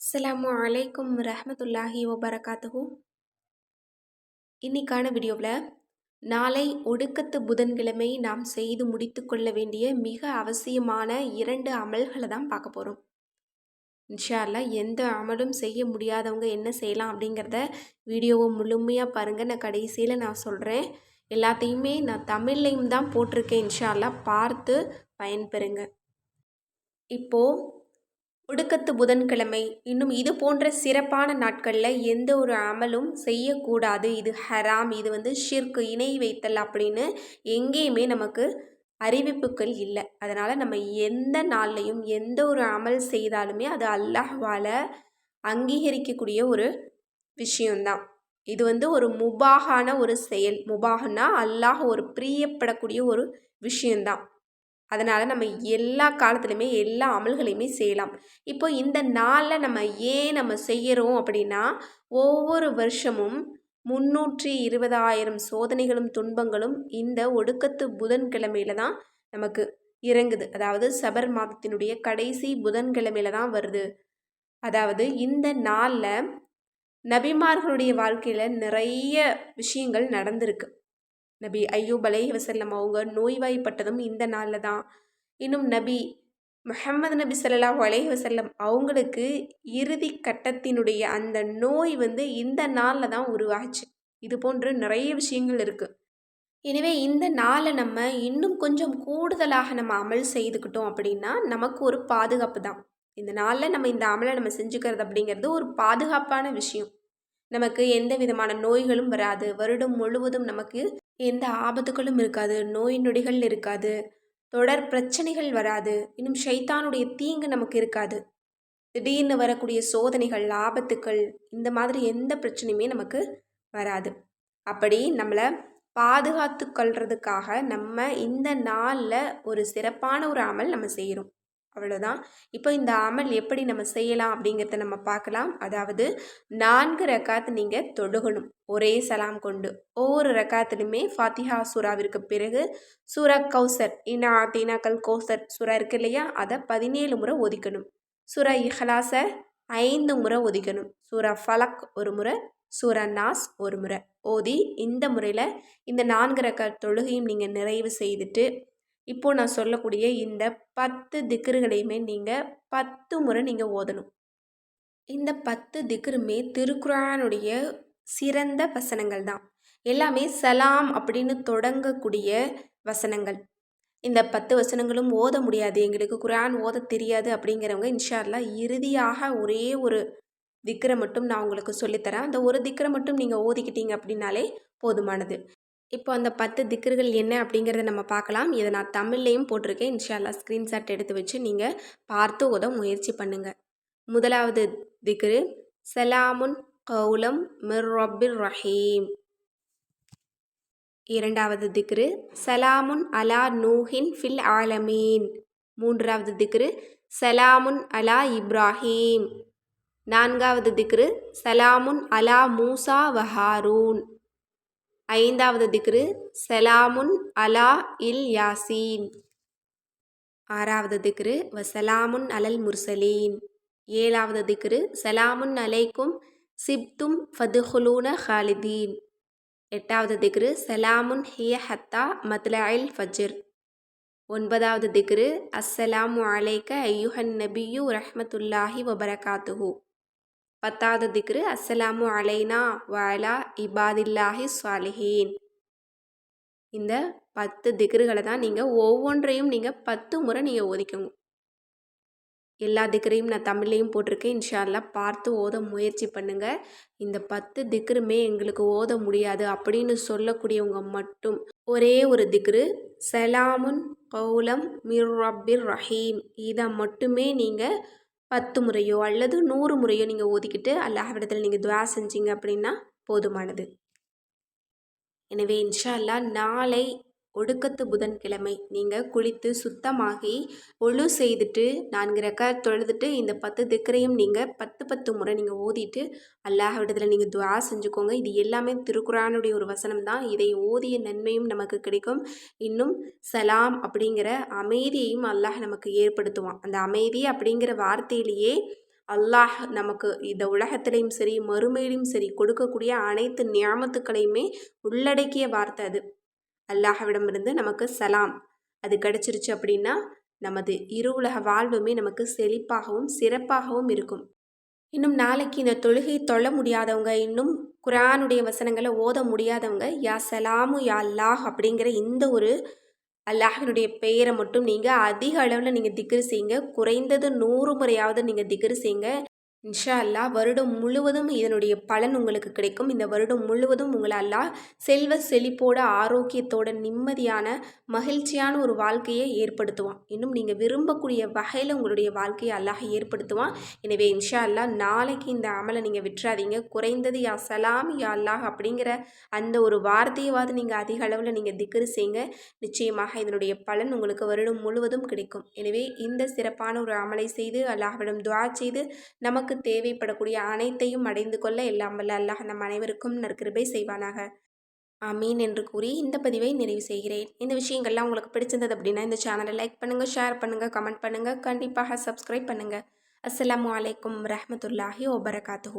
அஸ்லாம் அலைக்கும் ரஹமத்துல்லாஹி வபரகாத்துஹு. இன்னைக்கான வீடியோவில் நாளை ஒடுக்கத்து புதன்கிழமை நாம் செய்து முடித்து கொள்ள வேண்டிய மிக அவசியமான இரண்டு அமல்களை தான் பார்க்க போகிறோம் இன்ஷால்லா எந்த அமலும் செய்ய முடியாதவங்க என்ன செய்யலாம் அப்படிங்கிறத வீடியோவை முழுமையாக பாருங்கள் நான் கடைசியில் நான் சொல்கிறேன் எல்லாத்தையுமே நான் தமிழ்லையும் தான் போட்டிருக்கேன். இன்ஷால்லா பார்த்து பயன்பெறுங்க. இப்போது ஒடுக்கத்து புதன்கிழமை. இன்னும் இது போன்ற சிறப்பான நாட்களில் எந்த ஒரு அமலும் செய்யக்கூடாது. இது ஹராம். இது வந்து ஷிர்கு இணை வைத்தல் அப்படின்னு எங்கேயுமே நமக்கு அறிவிப்புகள் இல்லை. அதனால் நம்ம எந்த நாள்லையும் எந்த ஒரு அமல் செய்தாலுமே அது அல்லாஹ்வால் அங்கீகரிக்கக்கூடிய ஒரு விஷயம்தான். இது வந்து ஒரு முபாகான ஒரு செயல். முபாகனா அல்லாஹ் ஒரு பிரியப்படக்கூடிய ஒரு விஷயந்தான் அதனால் நம்ம எல்லா காலத்துலையுமே எல்லா அமல்களையுமே செய்யலாம். இப்போ இந்த நாளில் நம்ம ஏன் நம்ம செய்கிறோம் அப்படின்னா ஒவ்வொரு வருஷமும் முன்னூற்றி இருபதாயிரம் சோதனைகளும் துன்பங்களும் இந்த ஒடுக்கத்து புதன்கிழமையில தான் நமக்கு இறங்குது. அதாவது சபர் மாதத்தினுடைய கடைசி புதன்கிழமையில தான் வருது. அதாவது இந்த நாளில் நபிமார்களுடைய வாழ்க்கையில் நிறைய விஷயங்கள் நடந்திருக்கு. நபி ஐயூப் அலைஹி வசல்லம் அவங்க நோய்வாய்ப்பட்டதும் இந்த நாளில் தான். இன்னும் நபி முஹம்மது நபி ஸல்லல்லாஹு அலைஹி வசல்லம் அவங்களுக்கு இறுதி கட்டத்தினுடைய அந்த நோய் வந்து இந்த நாளில் தான் உருவாச்சு. இது போன்று நிறைய விஷயங்கள் இருக்குது எனவே இந்த நாளை நம்ம இன்னும் கொஞ்சம் கூடுதலாக நம்ம அமல் செய்துக்கிட்டோம் அப்படின்னா நமக்கு ஒரு பாதுகாப்பு தான். இந்த நாளில் நம்ம இந்த அமலை நம்ம செஞ்சுக்கிறது அப்படிங்கிறது ஒரு பாதுகாப்பான விஷயம். நமக்கு எந்த விதமான நோய்களும் வராது. வருடம் முழுவதும் நமக்கு எந்த ஆபத்துகளும் இருக்காது நோய் நொடிகள் இருக்காது தொடர் பிரச்சனைகள் வராது இன்னும் ஷைத்தானுடைய தீங்கு நமக்கு இருக்காது. திடீர்னு வரக்கூடிய சோதனைகள் ஆபத்துக்கள் இந்த மாதிரி எந்த பிரச்சனையுமே நமக்கு வராது. அப்படி நம்மளை பாதுகாத்து கொள்றதுக்காக நம்ம இந்த நாளில் ஒரு சிறப்பான ஒரு அமல் நம்ம செய்கிறோம் அவ்வளோதான் இப்போ இந்த அமல் எப்படி நம்ம செய்யலாம் அப்படிங்கிறத நம்ம பார்க்கலாம். அதாவது நான்கு ரக்காத் நீங்கள் தொழுகணும். ஒரே சலாம் கொண்டு. ஒவ்வொரு ரக்காத்துலையுமே ஃபாத்திஹா சூராவிற்கு பிறகு சூரா கௌசர் இனா தீனாக்கல் கௌசர் சூரா இருக்கு இல்லையா? அதை பதினேழு முறை ஒதுக்கணும். சூரா இஹலாச ஐந்து முறை ஒதுக்கணும். சூரா ஃபலக் ஒரு முறை சூரா நாஸ் ஒரு முறை. ஓதி இந்த முறையில் இந்த நான்கு ரக்க தொழுகையும் நீங்கள் நிறைவு செய்துட்டு இப்போது நான் சொல்லக்கூடிய இந்த பத்து திக்ருகளையுமே நீங்கள் பத்து முறை நீங்கள் ஓதணும். இந்த பத்து திக்ருமே திருக்குறானுடைய சிறந்த வசனங்கள் தான். எல்லாமே சலாம் அப்படின்னு தொடங்கக்கூடிய வசனங்கள். இந்த பத்து வசனங்களும் ஓத முடியாது. எங்களுக்கு குரான் ஓத தெரியாது அப்படிங்கிறவங்க இன்ஷால்லா இறுதியாக ஒரே ஒரு திக்கரை மட்டும் நான் உங்களுக்கு சொல்லித்தரேன். அந்த ஒரு திக்கரை மட்டும் நீங்கள் ஓதிக்கிட்டீங்க அப்படின்னாலே போதுமானது. இப்போ அந்த பத்து திக்கர்கள் என்ன அப்படிங்கிறத நம்ம பார்க்கலாம். இதை நான் தமிழ்லேயும் போட்டிருக்கேன். இன்ஷால்லா ஸ்க்ரீன்ஷாட் எடுத்து வச்சு நீங்கள் பார்த்து உத முயற்சி பண்ணுங்கள் முதலாவது திக்ரு சலாமுன் கௌலம் மிர் ரபிர் ரஹீம். இரண்டாவது திக்ரு சலாமுன் அலா நூஹின் ஃபில் ஆலமீன். மூன்றாவது திக்ரு சலாமுன் அலா இப்ராஹீம். நான்காவது திக்ரு சலாமுன் அலா மூசா வஹாரூன். ஐந்தாவது திக்ரு சலாமுன் அலா இல் யாசீன் ஆறாவது திக்ரு வசலாமுன் அலல் முர்சலீன் ஏழாவது திக்ரு சலாமுன் அலைக்கும் சிப்தும் ஃபதுஹுலூன ஹாலிதீன் எட்டாவது திக்ரு சலாமுன் ஹிய ஹத்தா மத்லாயில் ஃபஜ்ர் ஒன்பதாவது திக்ரு அஸ்ஸலாமு அலைக்க ஐயுஹன் நபியு ரஹ்மத்துல்லாஹி வபரகாத்துஹூ பத்தாவது திக்ரு அஸ்ஸலாமு அலைனா வாலா இபாதில்லாஹி சாலிஹீன் இந்த பத்து திக்ருகளை தான் நீங்கள் ஒவ்வொன்றையும் நீங்கள் பத்து முறை நீங்கள் ஒதுக்கங்க எல்லா திக்கரையும் நான் தமிழ்லேயும் போட்டிருக்கேன் இன்ஷால்லாம் பார்த்து ஓத முயற்சி பண்ணுங்கள் இந்த பத்து திக்ருமே எங்களுக்கு ஓத முடியாது அப்படின்னு சொல்லக்கூடியவங்க மட்டும் ஒரே ஒரு திக்ரு சலாமுன் கௌலம் மிர் ரப்பிர் ரஹீம் இதை மட்டுமே நீங்கள் பத்து முறையோ அல்லது நூறு முறையோ நீங்கள் ஓதிக்கிட்டு அல்லாஹ்விடத்தில் நீங்கள் துவா செஞ்சீங்க அப்படின்னா போதுமானது. எனவே இன்ஷா அல்லா நாளை ஒடுக்கத்து புதன்கிழமை. நீங்கள் குளித்து சுத்தமாகி ஒழு செய்துட்டு நான்கு ரெக்க தொழுதுட்டு இந்த பத்து திக்கரையும் நீங்கள் பத்து பத்து முறை நீங்கள் ஓதிட்டு அல்லாஹ்விடத்தில் நீங்கள் துவா செஞ்சுக்கோங்க. இது எல்லாமே திருக்குறானுடைய ஒரு வசனம் தான் இதை ஓதிய நன்மையும் நமக்கு கிடைக்கும். இன்னும் சலாம் அப்படிங்கிற அமைதியையும் அல்லாஹ் நமக்கு ஏற்படுத்துவான். அந்த அமைதி அப்படிங்கிற வார்த்தையிலேயே அல்லாஹ் நமக்கு இந்த உலகத்திலையும் சரி மறுமையிலும் சரி கொடுக்கக்கூடிய அனைத்து ஞாபகத்துக்களையுமே உள்ளடக்கிய வார்த்தை அது. அல்லாஹ்விடமிருந்து நமக்கு சலாம். அது கிடச்சிருச்சு அப்படின்னா நமது இரு உலக வாழ்வுமே நமக்கு செழிப்பாகவும் சிறப்பாகவும் இருக்கும். இன்னும் நாளைக்கு இந்த தொழுகை தொழ முடியாதவங்க இன்னும் குரானுடைய வசனங்களை ஓத முடியாதவங்க யா சலாமு யா அல்லாஹ் அப்படிங்கிற இந்த ஒரு அல்லாஹினுடைய பெயரை மட்டும் நீங்கள் அதிக அளவில் நீங்கள் திக்ரு செய்யுங்க. குறைந்தது நூறு முறையாவது நீங்கள் திக்ரு செய்யுங்க. இன்ஷா அல்லா வருடம் முழுவதும் இதனுடைய பலன் உங்களுக்கு கிடைக்கும். இந்த வருடம் முழுவதும் உங்களை அல்லா செல்வ செழிப்போட ஆரோக்கியத்தோட நிம்மதியான மகிழ்ச்சியான ஒரு வாழ்க்கையை ஏற்படுத்துவான். இன்னும் நீங்கள் விரும்பக்கூடிய வகையில் உங்களுடைய வாழ்க்கையை அல்லாஹ் ஏற்படுத்துவான். எனவே இன்ஷா அல்லா நாளைக்கு இந்த அமலை நீங்கள் விட்டுறாதீங்க. குறைந்தது யா சலாம் யா அல்லாஹ் அப்படிங்கிற அந்த ஒரு வார்த்தையவாது நீங்கள் அதிக அளவில் நீங்கள் திக்கரு செய்யுங்க. நிச்சயமாக இதனுடைய பலன் உங்களுக்கு வருடம் முழுவதும் கிடைக்கும். எனவே இந்த சிறப்பான ஒரு அமலை செய்து அல்லாஹ்விடம் துவா செய்து நமக்கு நமக்கு தேவைப்படக்கூடிய அனைத்தையும் அடைந்து கொள்ள எல்லாம் வல்ல அல்லாஹ் நம் அனைவருக்கும் நற்கிருபை செய்வானாக. ஆமீன் என்று கூறி இந்த பதிவை நிறைவு செய்கிறேன். இந்த விஷயங்கள்லாம் உங்களுக்கு பிடிச்சிருந்தது அப்படின்னா இந்த சேனலை லைக் பண்ணுங்கள் ஷேர் பண்ணுங்கள் கமெண்ட் பண்ணுங்கள் கண்டிப்பாக சப்ஸ்கிரைப் பண்ணுங்கள் அஸ்லாம் வலைக்கம் ரஹமத்துல்லாஹி ஒபரகாத்து